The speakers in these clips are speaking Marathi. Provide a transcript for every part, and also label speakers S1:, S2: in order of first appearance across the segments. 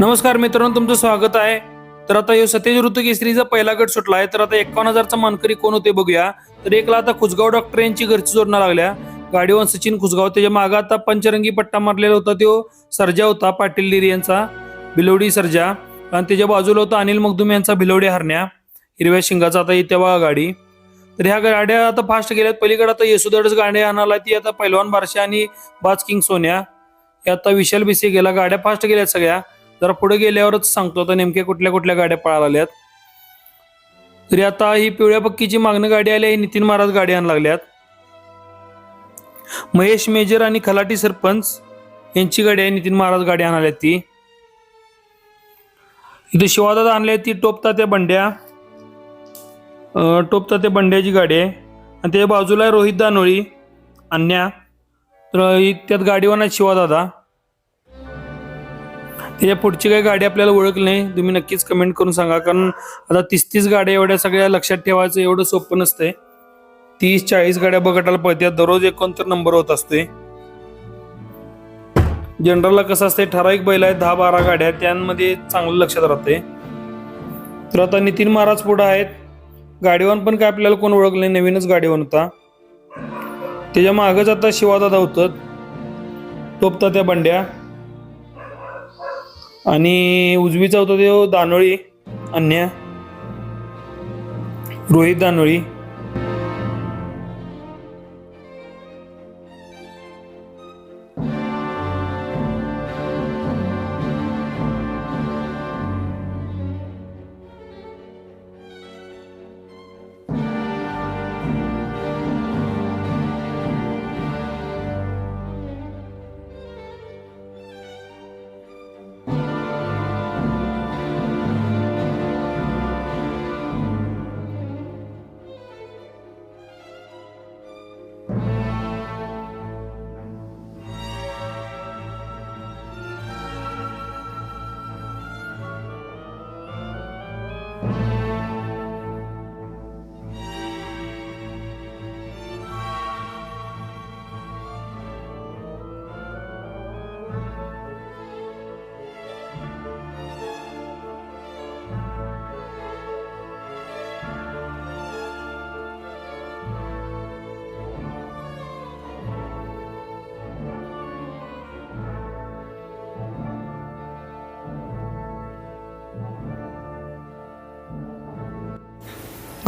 S1: नमस्कार मित्रांनो तुमचं स्वागत आहे. तर आता हे सतेज ऋतू केसरीचा पहिला गट सुटला आहे तर आता एकावन्न हजारचा मानकरी कोण होते बघूया. तर एकला आता खुसगाव डॉक्टर यांची घरची जोडणं लागल्या. गाडीवर सचिन खुसगाव त्याच्यामागे आता पंचरंगी पट्टा मारलेला होता तो सर्जा होता पाटील डिरी यांचा. बिलोडी सर्जा. आणि त्याच्या बाजूला होता अनिल मगदुम यांचा भिलोडी हरण्या. हिरव्या शिंगाचा आता येत्या बघा गाडी. तर ह्या गाड्या आता फास्ट गेल्यात. पलीकडे आता येसुदडच गाडी आणायला ती आता पैलवान बारशा आणि बाज किंग सोन्या. हे आता विशाल बिसे गेला. गाड्या फास्ट गेल्यात सगळ्या. जरा पुढे गेल्यावरच सांगतो आता नेमक्या कुठल्या कुठल्या गाड्या पळायला आल्यात तरी आता ही पिवळ्या पक्कीची मागणं गाडी आली आहे नितीन महाराज गाडी आणायला लागल्यात. महेश मेजर आणि खलाटी सरपंच यांची गाडी आहे नितीन महाराज गाडी आणाल्यात ती. इथे आणली आणल्या ती टोपता त्या बंड्या. टोपता त्या बंड्याची गाडी आहे. आणि त्याच्या बाजूला आहे रोहित दानोळी अन्या. तर त्यात गाडीवर नाही शिवादादा. त्याच्या पुढची काही गाडी आपल्याला ओळखली नाही तुम्ही नक्कीच कमेंट करून सांगा. कारण आता तीस तीस गाड्या एवढ्या सगळ्या लक्षात ठेवायचं एवढं सोपं नसतंय. तीस चाळीस गाड्या बघटायला पळतात दररोज एकोणतर नंबर होत असते. जनरलला कसं असते ठराविक बैल आहेत दहा बारा गाड्या आहेत, त्यांमध्ये चांगलं लक्षात राहते तर आता नितीन महाराज पुढे आहेत. गाडीवान पण काय आपल्याला कोण ओळखलं नाही नवीनच गाडीवान होता. त्याच्या मागच आता शिवादादा होतं. टोपता त्या बंड्या. आणि उजवीचा होता तो दानोळी अन्या रोहित दानोळी.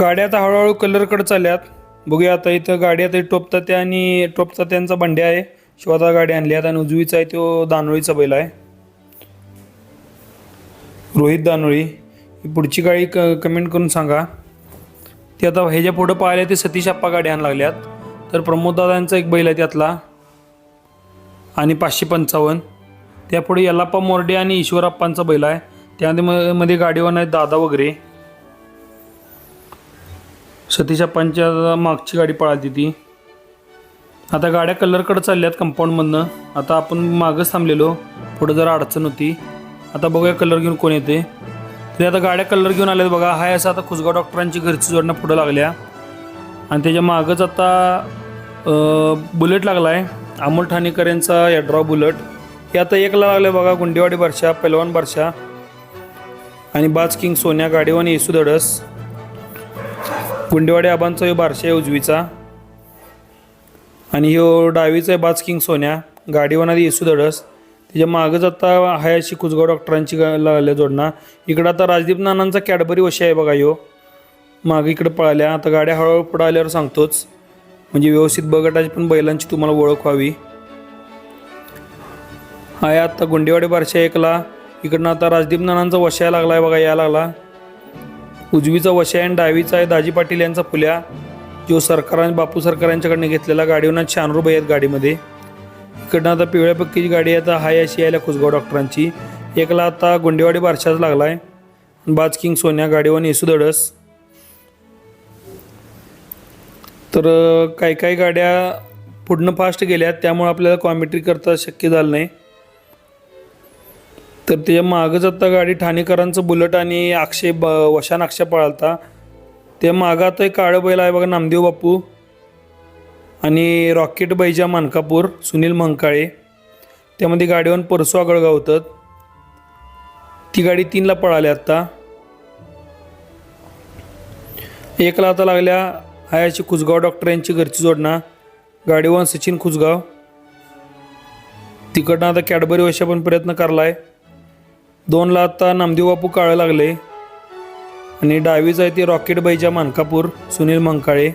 S1: गाड्या आता हळूहळू कलरकडे चालल्यात. बघूया आता इथं गाडी आता टोपतात त्या आणि टोपतात त्यांचा बंड्या आहे. शिवादा गाडी आणली आहेत आणि उजवीचा आहे तो दानोळीचा बैल आहे. रोहित दानोळी. ही पुढची गाडी क कमेंट करून सांगा. ते आता ह्याच्या पुढं पाहिले ते सतीश आप्पा गाडी आणायला लागल्यात. तर प्रमोददादांचा एक बैल आहे त्यातला. आणि पाचशे पंचावन्न. त्यापुढे यल्लाप्पा मोर्डे आणि ईश्वरप्पांचा बैल आहे. त्यामध्ये म- मध्ये गाडीवर आहेत दादा वगैरे. सतीश अप्पांच्या मागची गाडी पळाली ती. आता गाड्या कलरकडे चालल्यात कंपाऊंडमधनं आता आपण मागंच थांबलेलो. पुढं जरा अडचण होती. आता बघूया कलर घेऊन कोण येते. तरी आता गाड्या कलर घेऊन आल्यात बघा. हाय असं आता खुसगाव डॉक्टरांची घरची जोडणं पुढं लागल्या. आणि त्याच्या मागंच आता बुलेट लागला आहे अमोल ठाणेकर यांचा यड्रॉ बुलेट हे आता एकला लागले बघा. गुंडेवाडी बारशा पैलवान बारशा. आणि बाज किंग सोन्या गाडीवान येसू धडस. गुंडेवाडी आबांचा ह्यो बारशे आहे उजवीचा. आणि ह्यो डावीचा आहे बाज किंग सोन्या गाडीवाना येसू धडस. त्याच्या मागच आता हाय अशी कुसगाव डॉक्टरांची लागल्या जोडणा. इकडं आता राजदीप नानांचा कॅडबरी वशी आहे बघा ह्यो. मागे इकडं पळाल्या. आता गाड्या हळूहळू पुढं आल्यावर सांगतोच. म्हणजे व्यवस्थित बगटाची पण बैलांची तुम्हाला ओळख व्हावी. हाय आता गुंडेवाडी बारशे एकला. इकडनं आता राजदीप नानांचा वशा लागला आहे बघा या लागला. उजवीचा वशाय आणि डावीचा आहे दाजी पाटील यांचा फुल्या जो सरकार बापू सरकार यांच्याकडनं घेतलेला गाडीवर शानरूबाई आहेत गाडीमध्ये. इकडनं आता पिवळ्या पक्कीची गाडी आहे आता हाय अशी यायला खुसगाव डॉक्टरांची. एकला आता गुंडेवाडी बारशाच लागलाय. बाज किंग सोन्या गाडीवर येसू धडस. तर काही काही गाड्या पुढनं फास्ट गेल्या त्यामुळे आपल्याला कॉमेंट्री करता शक्य झालं नाही. तर त्याच्या मागंच आता गाडी ठाणेकरांचं बुलट आणि अक्षय ब वशान अक्षय पळालता. ते मागं आता एक काळं बैल आहे बघा नामदेव बापू आणि रॉकेट बैजा मानकापूर सुनील मंकाळे. त्यामध्ये गाडीवर परसू आगळगाव होतं. ती गाडी तीनला पळाली आत्ता एकला आता लागल्या हायाची कुसगाव डॉक्टर यांची घरची जोडणा. गाडीवान सचिन खुसगाव. तिकडनं आता कॅडबरी वशा पण प्रयत्न करलाय. दोनला आता नामदेव बापू काळं लागले. आणि डावीच आहे ती रॉकेट बाईच्या मानकापूर सुनील मंकाळे.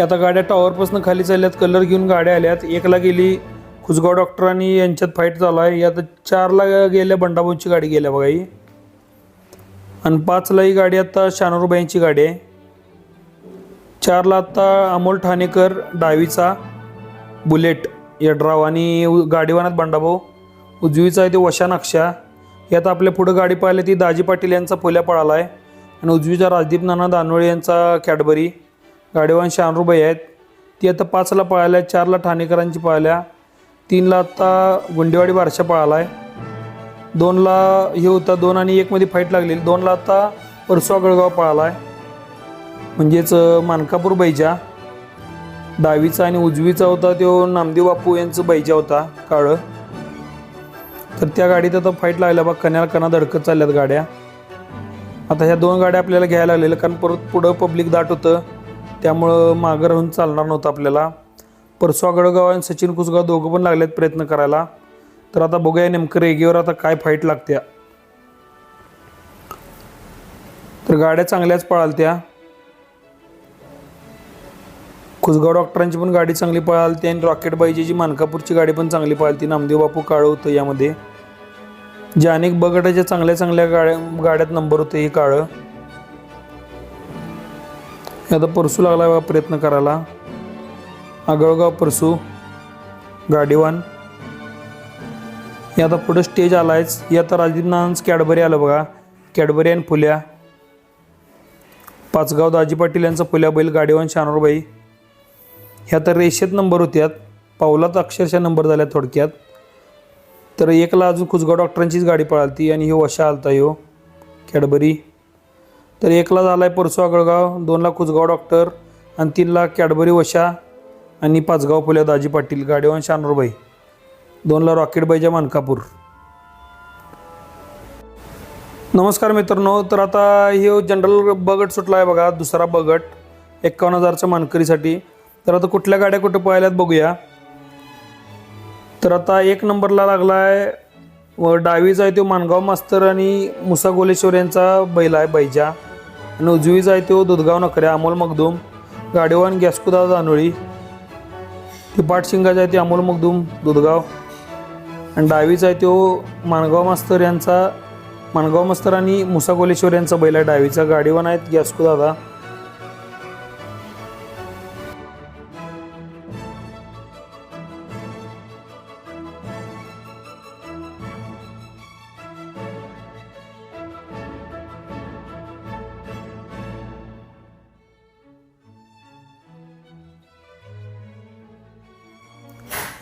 S1: की आता गाड्या टॉवरपासून खाली चालल्यात कलर घेऊन गाड्या आल्यात. एकला गेली खुजगाव डॉक्टर आणि यांच्यात फाईट चालू आहे आता चारला गेल्या बंडाभाऊंची गाडी गेल्या बघा ही. आणि पाचला ही गाडी आता शानूरबाईंची गाडी आहे. चारला आता अमोल ठाणेकर डावीचा बुलेट यड्राव आणि उ- गाडीवानात बंडाभाऊ. उजवीचा आहे ते वशा नक्षा. यात आपल्या पुढं गाडी पाहिली ती दाजी पाटील यांचा फुल्या पळाला आहे आणि उजवीचा राजदीप नाना दानोळे यांचा कॅडबरी. गाडीवान शानरूबाई आहेत. ती आता पाचला पळाल्या चारला ठाणेकरांची पळाल्या तीनला आत्ता गुंडेवाडी बारशा पळाला आहे दोनला हे होता दोन आणि एकमध्ये फाईट लागलेली. दोनला आता परसवा गळगाव पळाला आहे म्हणजेच मानकापूर बैजा. डावीचा आणि उजवीचा होता तो नामदेव बापू यांचं बैजा होता काळं. तर त्या गाडीत आता फाईट लागल्या. बा कण्याला कणा धडकत चालल्यात गाड्या. आता ह्या दोन गाड्या आपल्याला घ्यायला लागलेल्या कारण परत पुढं पब्लिक दाट होतं. त्यामुळं मागं राहून चालणार नव्हतं आपल्याला. परसवा गडगाव आणि सचिन कुसगाव दोघं पण लागलेत प्रयत्न करायला. तर आता बघूया नेमकं रेगेवर आता काय फाईट लागत्या. तर गाड्या चांगल्याच पळालत्या. कुसगाव डॉक्टरांची पण गाडी चांगली पळालती आणि रॉकेट बाईची मानकापूरची गाडी पण चांगली पळालती. नामदेव बापू काळं होतं यामध्ये. जे अनेक बगटाच्या चांगल्या चांगल्या गाड्या गाड्यात नंबर होते हे काळं. आता परसू लागला बा प्रयत्न करायला. आगळगाव परसू गाडीवान. हे आता पुढं स्टेज आलायच. हे आता राजदीप कॅडबरी आलं बघा. कॅडबरी आणि फुल्या. पाचगाव दाजी पाटील यांचा फुल्या बैल गाडीवान शानोरबाई ह्या तर रेषेत नंबर होत्यात. पावलात अक्षरशः नंबर झाल्या थोडक्यात. तर एकला अजून कुसगाव डॉक्टरांचीच गाडी पळालती आणि ह्यो वशा आलता हो कॅडबरी. तर एकला झाला आहे परसू आगळगाव दोनला कुसगाव डॉक्टर आणि तीनला कॅडबरी वशा आणि पाचगाव पुल्या दाजी पाटील गाडीवान शानूरबाई. दोनला रॉकेटबाईच्या मानकापूर. नमस्कार मित्रांनो तर आता हे जनरल बगट सुटला आहे बघा दुसरा बगट एक्कावन्न हजारच्या मानकरीसाठी. तर आता कुठल्या गाड्या कुठं पाहिल्यात बघूया. तर आता एक नंबरला लागला आहे व डावीचा आहे तो मानगाव मास्तर आणि मुसा गोलेश्वर यांचा बैल आहे बैजा. आणि उजवीचा आहे तो दुधगाव नकऱ्या अमोल मगदूम गाडीवान गॅस्कुदा दानोळी ती पाटशिंगाचा आहे अमोल मगदूम दुधगाव. आणि डावीचा आहे तो माणगाव मास्तर यांचा माणगाव मास्तर आणि मुसा कोलेश्वर यांचा बैल आहे. डावीचा गाडीवान आहेत गॅस्कू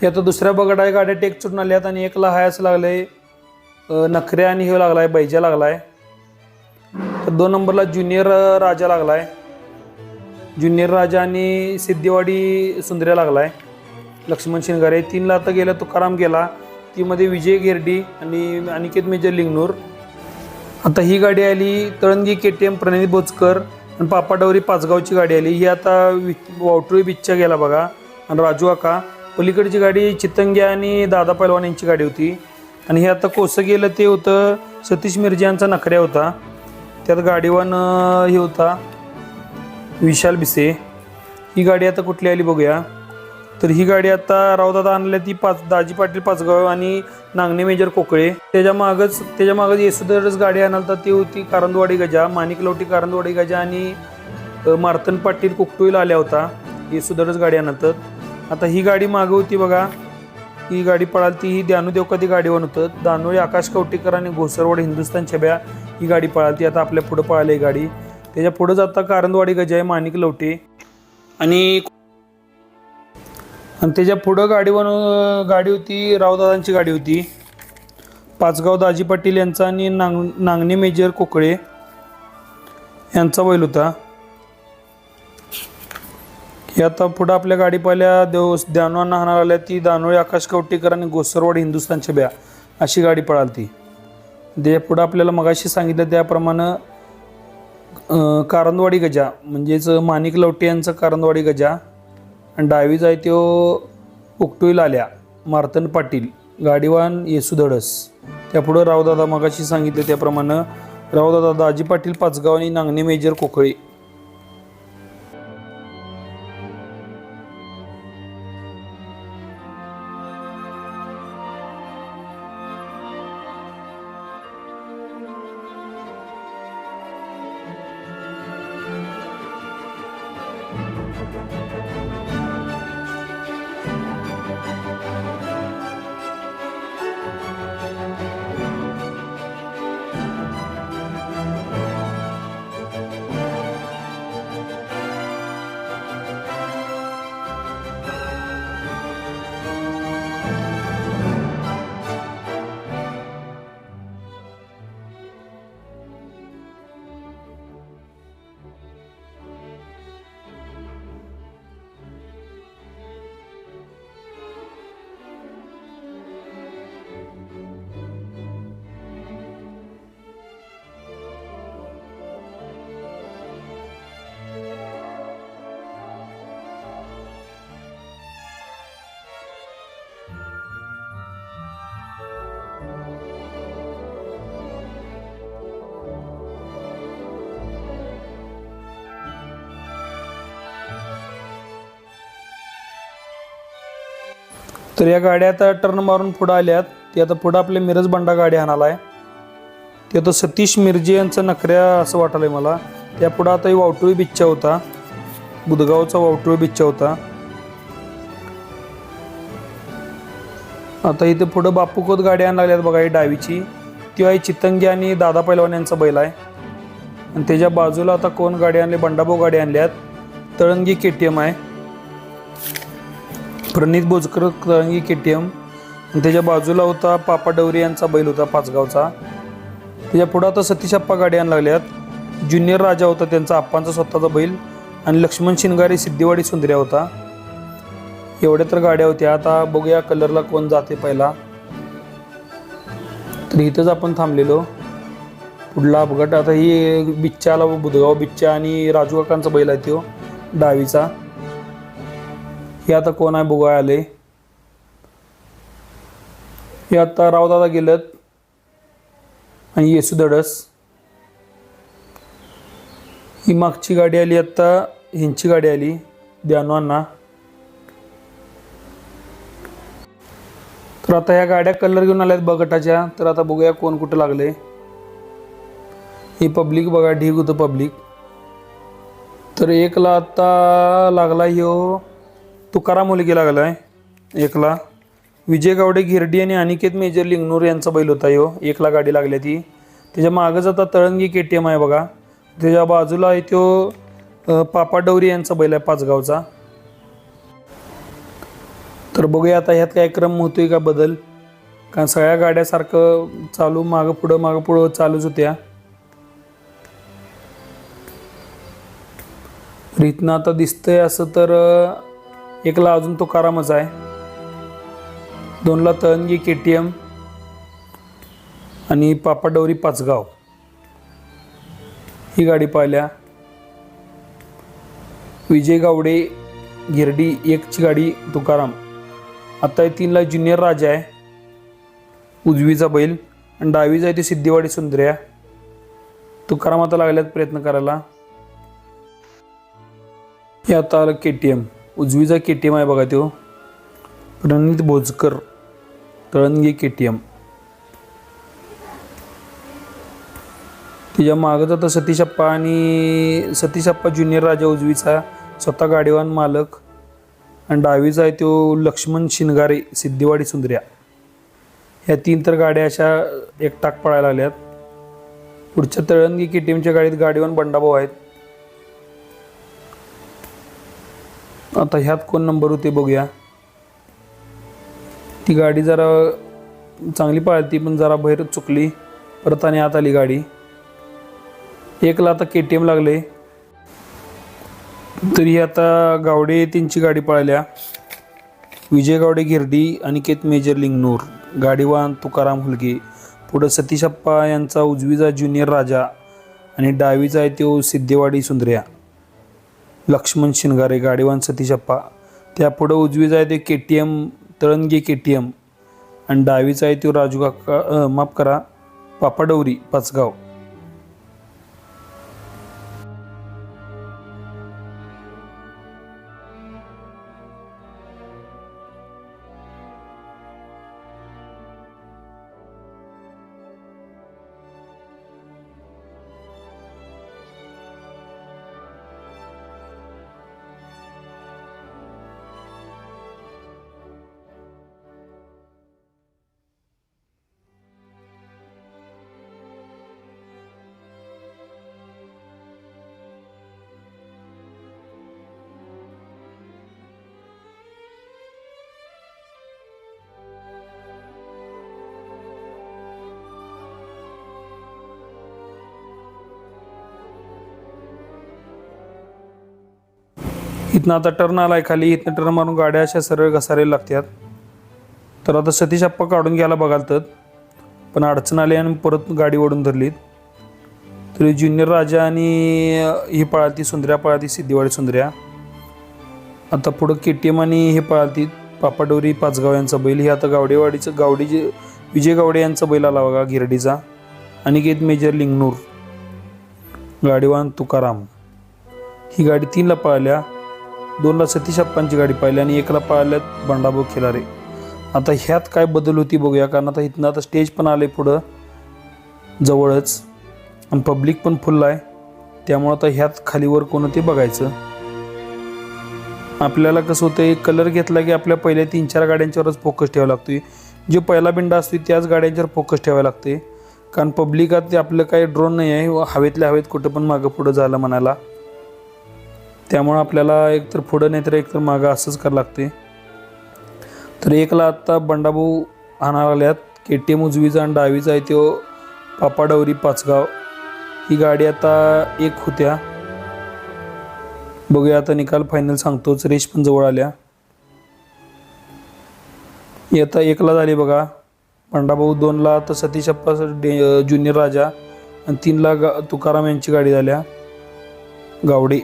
S1: आता दुसऱ्या बगड आहे गाड्या टेक चुटून आल्यात आणि एकला हायच आहे नखरे आणि हे लागलाय बैजा लागलाय. तर दोन नंबरला ज्युनियर राजा लागलाय. ज्युनियर राजा आणि सिद्धिवाडी सुंदर्या लागलाय. लक्ष्मण शिंगारे. तीनला आता गेला तुकाराम गेला. तीमध्ये विजय घेरडी आणि अनिकेत मेजर लिंगनूर. आता ही गाडी आली Talangi K T M Pranit Bochkar आणि पापाडवरी पाचगावची गाडी आली. ही आता वि वावटुळी बीचच्या गेला बघा. आणि राजू आका पलीकडची गाडी चितंग्या आणि दादा पैलवान यांची गाडी होती. आणि हे आता कोसं गेलं ते होतं सतीश मिर्जा यांचा नखऱ्या होता. त्यात गाडीवान हे होता विशाल बिसे ही गाडी आता कुठली आली बघूया. तर ही गाडी आता रावदादा आणल्या ती पाच दाजी पाटील पाचगाव आणि नांगणे मेजर कोकळे. त्याच्या मागच त्याच्या मागच येसुदरच गाडी आणाल तर ती होती कारंदवाडी गजा माणिक लवटी कारंदवाडी गजा आणि मार्तन पाटील कुकटुईला आल्या होता. येसुदरच गाडी आणतात. आता ही गाडी मागं होती बघा. ही गाडी पळालती ही दानू कधी गाडीवर होतं दानोळी आकाश कवटीकर आणि घोसरवाड हिंदुस्तान छब्या ही गाडी पळालती आता आपल्या पुढं पळाली ही गाडी. त्याच्या पुढं जाता कारंदवाडी गजा माणिक लवटे. आणि आणि त्याच्या पुढं गाडीवर गाडी होती रावदादांची गाडी होती. पाचगाव दाजी पाटील यांचा आणि नांग नांगणे मेजर कोकळे यांचा बैल होता. आता पुढं आपल्या गाडी पाहिल्या देव दानवांना हाणार आल्या ती दानोळी आकाश कवटेकर आणि गोसरवाड हिंदुस्थानच्या ब्या. अशी गाडी पळालती दे पुढं आपल्याला मगाशी सांगितलं त्याप्रमाणे कारंदवाडी गजा म्हणजेच माणिक लवटे यांचं कारंदवाडी गजा आणि डावीज आहे तो उकटोईल आल्या मार्तन पाटील गाडीवान येसू धडस. त्यापुढं रावदादा मगाशी सांगितलं त्याप्रमाणे रावदादा दाजी पाटील पाचगाव आणि नांगणे मेजर कोकळी. तर या गाड्या आता टर्न मारून पुढं आल्यात. ते आता पुढं आपले मिरज बंडा गाडी आणाला आहे ते आता सतीश मिरजे यांचं नखऱ्या असं वाटायलंय मला. त्या पुढं आता ही वावटुळी बिच्चा होता. बुधगावचा वावटुळी बिच्चा होता. आता इथे पुढं बापूकोत गाडी आणायला लागल्यात बघा ही डावीची. ती आहे चितंगी आणि दादा पैलवान यांचा बैल आहे. आणि त्याच्या बाजूला आता कोण गाडी आणली? बंडाभाऊ गाडी आणल्यात. तळंगी के टी एम आहे. Pranit Bojkar Talangi K T M. त्याच्या बाजूला होता पापा डवरे यांचा बैल होता पाचगावचा. त्याच्या पुढं आता सतीशप्पा गाडी आणायला लागल्यात. ज्युनियर राजा होता त्यांचा आप्पांचा स्वतःचा बैल आणि लक्ष्मण शिंगारी सिद्धिवाडी सुंदर्या होता. एवढ्या तर गाड्या होत्या. आता बघूया कलरला कोण जाते पहिला. तर इथंच आपण थांबलेलो. पुढला अपघात. आता ही बिच्चाला बुधगाव बिच्चा आणि राजू काकांचा बैल आहे तो डावीचा. हे आता कोण आहे? बुगाळ आले. हे आता रावदादा गेलेत. आणि येसू धडस. ही मागची गाडी आली आता ह्यांची गाडी आली द्यानवांना. तर आता ह्या गाड्या कलर घेऊन आल्यात बगटाच्या तर आता बघूया कोण कुठं लागले. ही पब्लिक बघा ढीग होतं पब्लिक. तर एकला आता लागला ह्यो. तुकाराम मुलगी आहे. एकला. विजय गावडे गिरडी आणि अनिकेत मेजर लिंगनूर यांचा बैल होता यो. एकला गाडी लागली ती. त्याच्या मागंच आता तळंगी के टी एम आहे बघा. त्याच्या बाजूला आहे तो पापा डवरी यांचा बैल आहे पाचगावचा. तर बघूया आता ह्यात काय क्रम होतोय का बदल. कारण सगळ्या गाड्यासारखं चालू मागं पुढं मागं पुढं चालूच होत्या. तर इथनं आता दिसतंय असं तर एकला अजून तो कारामच आहे. दोनला तळंगी के टी एम आणि पापाडवरी पाचगाव. ही गाडी पाहिल्या. विजय गावडे गिरडी एकची गाडी तुकाराम. आता हे तीनला ज्युनियर राजा आहे. उजवीचा बैल आणि डावीचा आहे ते सिद्धिवाडी सुंदर्या. तुकाराम आता लागल्यात प्रयत्न करायला. हे आता आलं के टी एम. उजवीचा के टी एम आहे बघा तो Pranit Bhojkar Talangi K T M तिच्या मागच आता सतीशप्पा आणि सतीशप्पा ज्युनियर राजा उजवीचा स्वतः गाडीवान मालक. आणि डावीचा आहे तो लक्ष्मण शिनगारे सिद्धिवाडी सुंदर्या. ह्या तीन तर गाड्या अशा एकटाक पळायला आल्यात पुढच्या तळणगी के टी एमच्या गाडीत गाडीवान बंडाभाऊ आहेत. आता ह्यात कोण नंबर होते बघूया. ती गाडी जरा चांगली पाळती पण जरा बाहेर चुकली. परत आणि आत आली गाडी. एकला आता के टी एम लागले. तरी आता गावडे त्यांची गाडी पळाल्या. विजय गावडे गिरडी अनिकेत मेजर लिंगनूर. गाडीवान तुकाराम हुलगे. पुढं सतीशप्पा यांचा उजवीचा ज्युनियर राजा आणि डावीचा आहे तो सिद्धेवाडी सुंदर्या. लक्ष्मण शिनगारे गाडीवान सतीशप्पा. त्या पुढं उजवीचा आहे ते K T M Talange K T M. आणि डावीचा आहे तो राजू काका माफ करा पापाडवरी पाचगाव. इथनं आता टर्न आलाय खाली. इथनं टर्न मारून गाड्या अशा सरळ घसारायला लागतात. तर आता सतीश अप्पा काढून घ्यायला बघाल तर. पण अडचण आली आणि परत गाडी ओढून धरलीत. तरी ज्युनियर राजा आणि ही पळाती सुंदऱ्या पळाती सिद्धिवाडी सुंदऱ्या आता पुढं के टी एम आणि हे पळालती पापाडोरी पाचगाव यांचा बैल. हे आता गावडेवाडीचं गावडी जे विजय गावडे यांचा बैल आला बघा गिरडीचा. अनिकेत मेजर लिंगनूर. गाडीवान तुकाराम. ही गाडी तीनला पळाल्या. दोनला सतीश अप्पांची गाडी पाहिली आणि एकला पळाल्यात बंडाभाऊ खिलारे. आता ह्यात काय बदल होती बघूया कारण आता इथनं आता स्टेज पण आले पुढं. जवळच. आणि पब्लिक पण फुल आहे. त्यामुळं आता ह्यात खालीवर कोण ते बघायचं. आपल्याला कसं होतं कलर घेतला की आपल्या पहिल्या तीन चार गाड्यांच्यावरच फोकस ठेवावा लागतोय. जो पहिला बिंडा असतो त्याच गाड्यांच्यावर फोकस ठेवावा लागते कारण पब्लिकात ते आपलं काही ड्रोन नाही आहे हवेतल्या हवेत कुठं पण मागं पुढं झालं म्हणाला त्यामुळं आपल्याला एकतर पुढं नाही तर एकतर मागं असंच करावं लागते. तर एकला आत्ता बंडाभाऊ आणायला आल्यात के टी एम उजवीचा आणि डावीचा आहे तो पापाडवरी पाचगाव. ही गाडी आता एक होत्या. बघूया आता निकाल फायनल सांगतोच. रेश पण जवळ आल्या. ही आता एकला झाली बघा. बंडाभाऊ दोनला आता सतीश अप्पा डे ज्युनियर राजा आणि तीनला गा तुकाराम यांची गाडी झाल्या. गावडे.